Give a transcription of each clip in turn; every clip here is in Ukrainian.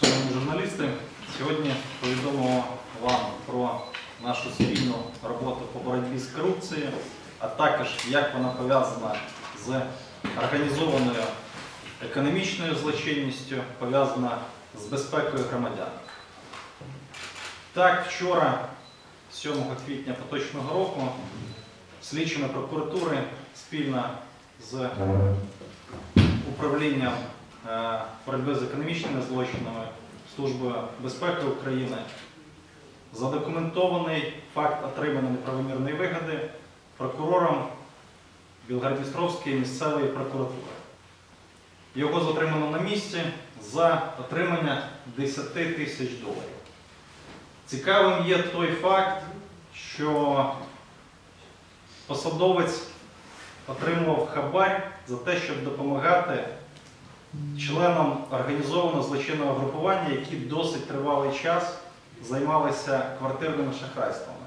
Шановні журналісти, сьогодні повідомимо вам про нашу спільну роботу по боротьбі з корупцією, а також як вона пов'язана з організованою економічною злочинністю, пов'язана з безпекою громадян. Так, вчора, 7 квітня поточного року, слідчими прокуратури спільно з управлінням боротьби з економічними злочинами Службою безпеки України задокументований факт отримання неправомірної вигоди прокурором Білгородністровської місцевої прокуратури. Його затримано на місці за отримання 10 тисяч доларів. Цікавим є той факт, що посадовець отримував хабар за те, щоб допомагати членам організованого злочинного групування, які досить тривалий час займалися квартирними шахрайствами.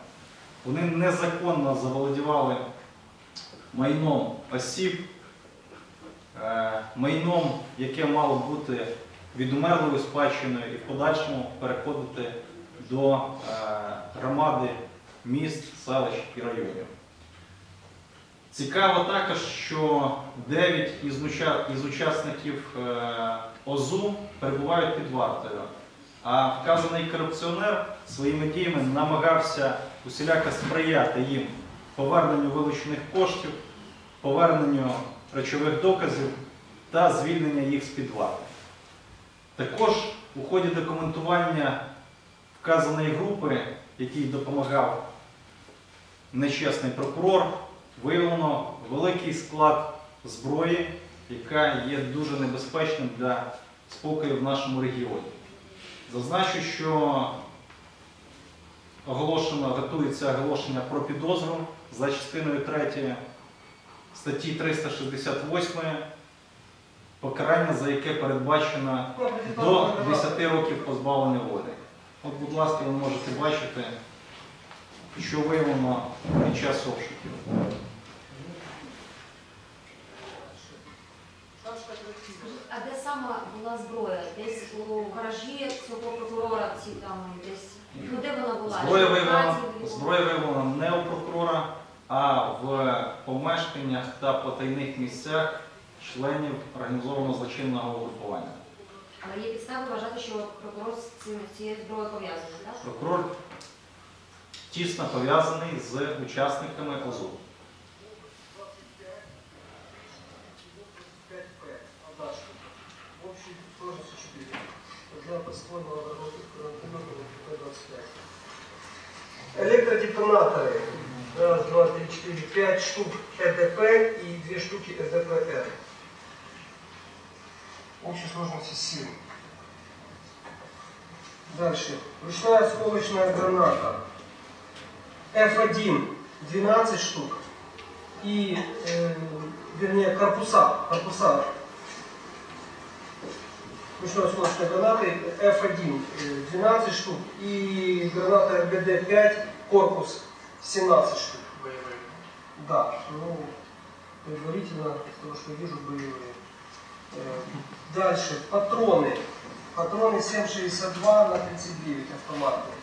Вони незаконно заволодівали майном осіб, е, майном, яке мало бути відумерлою спадщиною і в подальшому переходити до е, громади міст, селищ і районів. Цікаво також, що 9 із, уча- із учасників е, ОЗУ перебувають під вартою, а вказаний корупціонер своїми діями намагався усіляко сприяти їм поверненню вилучених коштів, поверненню речових доказів та звільнення їх з-під варти. Також у ході документування вказаної групи, якій допомагав нечесний прокурор, виявлено великий склад зброї, яка є дуже небезпечним для спокою в нашому регіоні. Зазначу, що оголошено, готується оголошення про підозру за частиною 3 статті 368, покарання за яке передбачено до 10 років позбавлення волі. От, будь ласка, ви можете бачити, що виявлено під час обшуків. А де саме була зброя? Десь у гаражі цього прокурора там десь ну де вона була? Зброя виявлена, зброя виявлена не у прокурора, а в помешканнях та потайних місцях членів організованого злочинного угрупування. Але є підстави вважати, що прокурор з цим- з цією зброєю пов'язаний, так? Прокурор тісно пов'язаний з учасниками ОЗУ. 5П. Адашко. Общей сложностью 4. Для подствольного работы карантинного ПП-25. Электродетонаторы. Раз, два, три, четыре, пять штук ЭДП и две штуки ЭДПР. Общей сложности 7. Дальше. Ручная осколочная граната. F1 12 штук. И, э, вернее, корпуса, корпуса ручной осколочной гранаты F1 э, 12 штук и граната РГД-5 корпус 17 штук. Да, ну, предварительно, то, что вижу, боевые. Э, Дальше, патроны. Патроны 7,62 на 39 автоматные.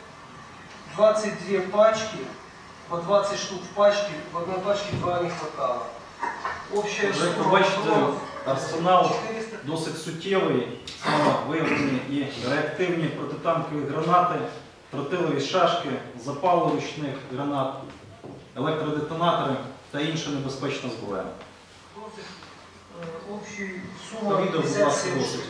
22 пачки, по 20 штук в пачке, в одной пачке два не хватало. Общая сумма патронов арсенал 400 досить суттєвий, саме виявлені і реактивні протитанкові гранати, тротилові шашки, запали ручних гранат, електродетонатори та інша небезпечна зброя. Відео, будь ласка, 57 досить.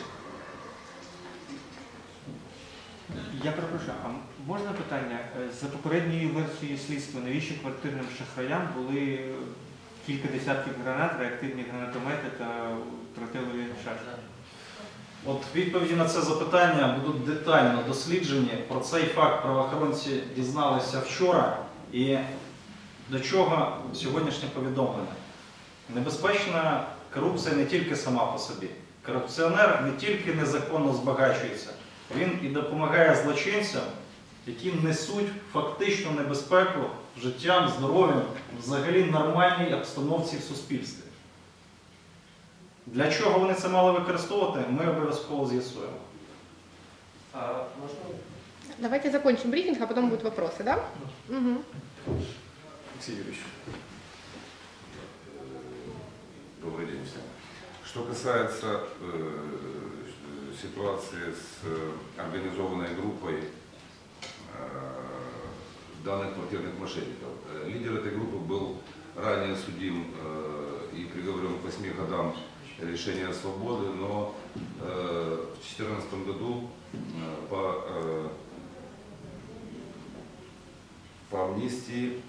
Я перепрошую, а можна питання? Е, За попередньою версією слідства, навіщо квартирним шахраям були е, кілька десятків гранат, реактивні гранатомети та тротилові шашки? От відповіді на це запитання будуть детально досліджені. Про цей факт правоохоронці дізналися вчора. І до чого сьогоднішнє повідомлення? Небезпечна корупція не тільки сама по собі. Корупціонер не тільки незаконно збагачується, він і допомагає злочинцям, які несуть фактичну небезпеку життям, здоров'ям, взагалі нормальній обстановці в суспільстві. Для чого вони це мали використовувати, ми обов'язково з'ясуємо. Давайте закончим брифинг, а потом будут вопросы, да? Угу. Олексій Юрійович. Добрый день всем. Что касается э, ситуации с э, организованной группой э, данных квартирных мошенников. Э, Лидер этой группы был ранее судим э, и приговорен к 8 годам лишения свободы, но э, в 2014 году э, по, э, по амнистии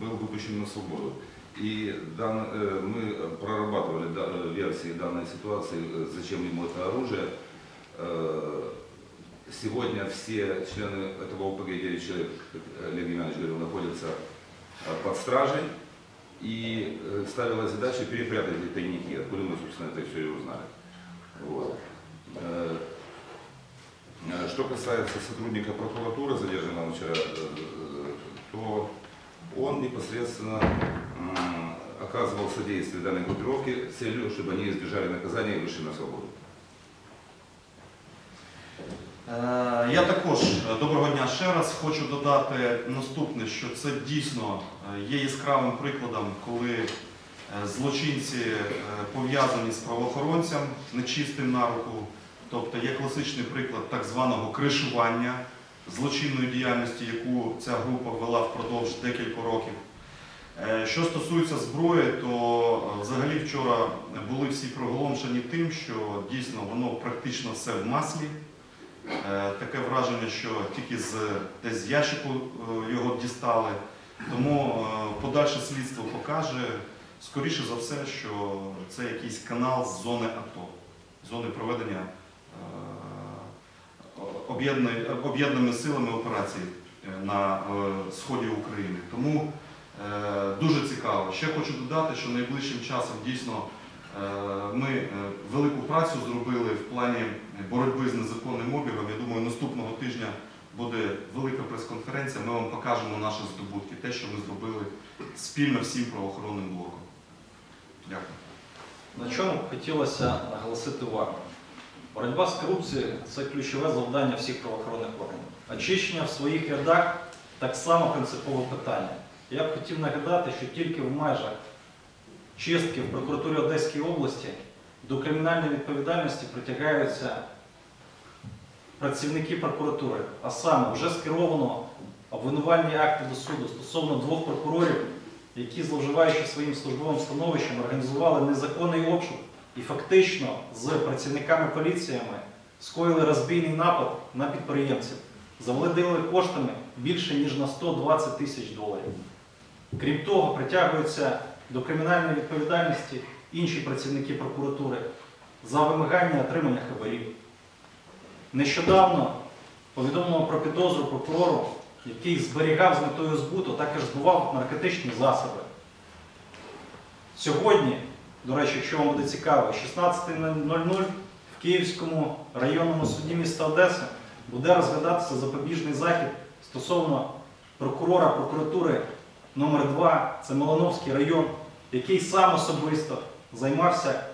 был выпущен на свободу. И дан- э, мы прорабатывали э, версии данной ситуации, э, зачем ему это оружие. Э, Сегодня все члены этого ОПГ 9 человек, как Олег Геннадьевич говорил, находятся э, под стражей. И э, ставилась задача перепрятать эти тайники, откуда мы, собственно, это все и узнали. Вот. Э, э, Что касается сотрудника прокуратуры, задержанного вчера, э, то он непосредственно оказывал содействие данной группировке с целью, чтобы они избежали наказания и вышли на свободу. Е, Я також е, доброго дня ще раз хочу додати наступне, що це дійсно е, є яскравим прикладом, коли злочинці пов'язані з правоохоронцем нечистим на руку. Тобто є класичний приклад так званого кришування злочинної діяльності, яку ця група вела впродовж декількох років. Що стосується зброї, то взагалі вчора були всі приголомшені тим, що дійсно воно практично все в маслі. Е, Таке враження, що тільки з десь з ящику е, його дістали. Тому е, подальше слідство покаже, скоріше за все, що це якийсь канал з зони АТО, зони проведення об'єднаними силами операцій на сході України. Тому дуже цікаво. Ще хочу додати, що найближчим часом дійсно Ми е, велику працю зробили в плані боротьби з незаконним обігом. Я думаю, наступного тижня буде велика прес-конференція. Ми вам покажемо наші здобутки, те, що ми зробили спільно всім правоохоронним блоком. Дякую. На чому хотілося наголосити увагу? Боротьба з корупцією це ключове завдання всіх правоохоронних органів. Очищення в своїх рядах так само принципове питання. Я б хотів нагадати, що тільки в межах чистки в прокуратурі Одеської області до кримінальної відповідальності притягаються працівники прокуратури, а саме вже скеровано обвинувальні акти до суду стосовно двох прокурорів, які, зловживаючи своїм службовим становищем, організували незаконний обшук і фактично з працівниками поліціями скоїли розбійний напад на підприємців, заволоділи коштами більше ніж на 120 тисяч доларів. Крім того, притягуються до кримінальної відповідальності інші працівники прокуратури за вимагання отримання хабарів. Нещодавно повідомлено про підозру прокурору, який зберігав з метою збуту, також збував наркотичні засоби. Сьогодні, до речі, якщо вам буде цікаво, 16.00 в Київському районному суді міста Одеси буде розглядатися запобіжний захід стосовно прокурора прокуратури номер 2 це Малановський район, який сам особисто займався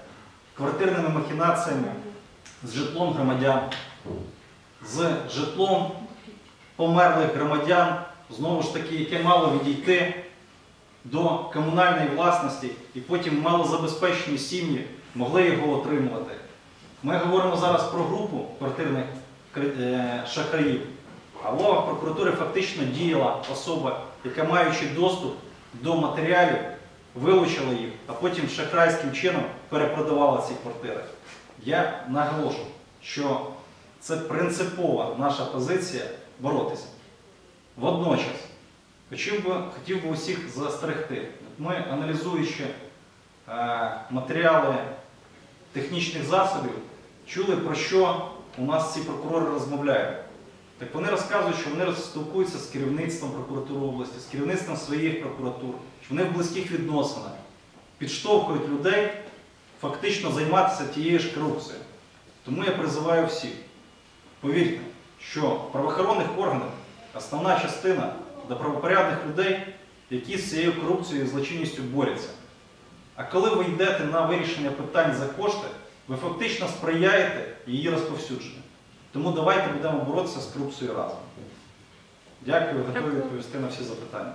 квартирними махінаціями з житлом громадян, з житлом померлих громадян, знову ж таки, яке мало відійти до комунальної власності, і потім малозабезпечені сім'ї могли його отримувати. Ми говоримо зараз про групу квартирних е, шахраїв. А в лавах прокуратури фактично діяла особа, яка маючи доступ до матеріалів, вилучила їх, а потім шахрайським чином перепродавала ці квартири. Я наголошую, що це принципова наша позиція боротися. Водночас, хотів би, хотів би усіх застерегти. Ми, аналізуючи е, матеріали технічних засобів, чули, про що у нас ці прокурори розмовляють. Так вони розказують, що вони спілкуються з керівництвом прокуратури області, з керівництвом своїх прокуратур, що вони в близьких відносинах підштовхують людей фактично займатися тією ж корупцією. Тому я призиваю всіх, повірте, що в правоохоронних органах основна частина до правопорядних людей, які з цією корупцією і злочинністю борються. А коли ви йдете на вирішення питань за кошти, ви фактично сприяєте її розповсюдженню. Тому давайте будемо боротися з корупцією разом. Дякую, готові відповісти на всі запитання.